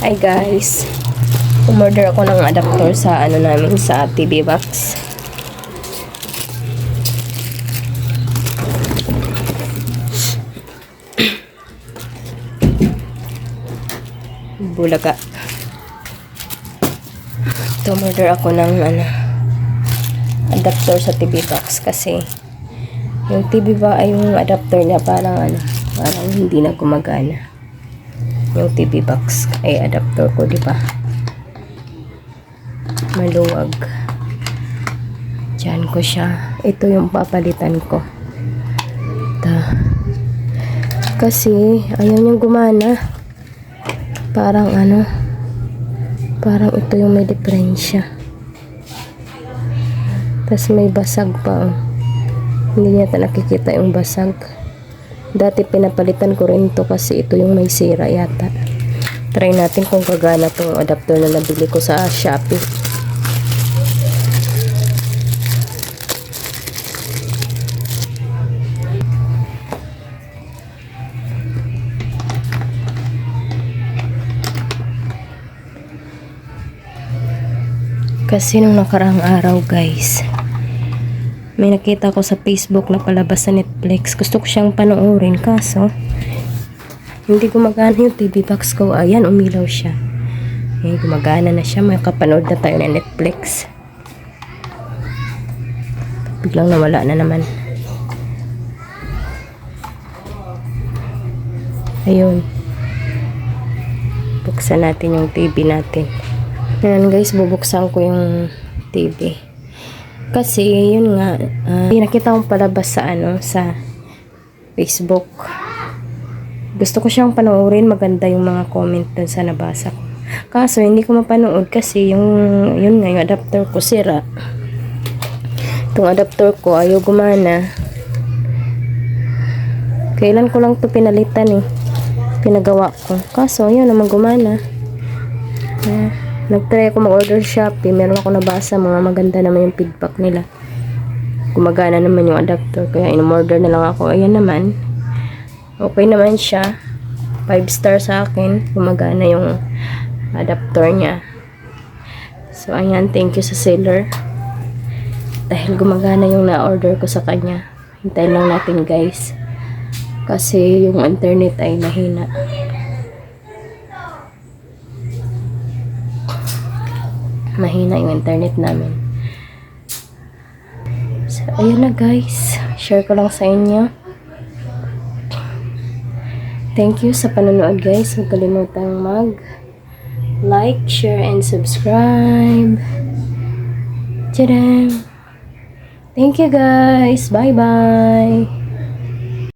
Hi guys. Umorder ako ng adapter sa ano namin sa TV box. Bulaga. Ito, umorder ako ng ano, adapter sa TV box kasi yung TV ba ay yung adapter niya parang ano, parang hindi na gumagana yung TV box ay adapter ko, di ba? Maluwag. Diyan ko siya. Ito yung papalitan ko. Ta. Kasi, ayaw niyang gumana. Parang ano, parang ito yung may diferensya. Tapos may basag pa. Hindi niya nakikita yung basag. Dati pinapalitan ko rin to kasi ito yung may sira yata. Try natin kung gagana tong adapter na nabili ko sa Shopee. Kasi nung nakarang araw guys, may nakita ko sa Facebook na palabas sa Netflix. Gusto ko siyang panoorin kaso hindi gumagana yung TV box ko. Ayan, umilaw siya. Eh, gumagana na siya. May kapanood na tayo ng Netflix. Biglang nawala na naman. Ayun. Buksan natin yung TV natin. Ayan guys, bubuksan ko yung TV. Kasi, yun nga, ah, nakita kong palabas sa ano, sa Facebook. Gusto ko siyang panoorin, maganda yung mga comment dun sa nabasa ko. Kaso, hindi ko mapanood kasi yung, yun nga, yung adapter ko sira. Itong adapter ko, ayaw gumana. Kailan ko lang to pinalitan eh. Pinagawa ko. Kaso, yun naman gumana. Ah, nag-try ako mag-order Shopee. Meron ako nabasa, mga maganda naman yung feedback nila. Gumagana naman yung adapter. Kaya in-order na lang ako. Ayan naman. Okay naman siya. 5 star sa akin. Gumagana yung adapter niya. So, ayan. Thank you sa seller. Dahil gumagana yung na-order ko sa kanya. Hintayin lang natin guys. Kasi yung internet ay mahina. Mahina yung internet namin. So, ayun na guys. Share ko lang sa inyo. Thank you sa panonood guys. Huwag kalimutang mag like, share, and subscribe. Tadam! Thank you guys. Bye-bye.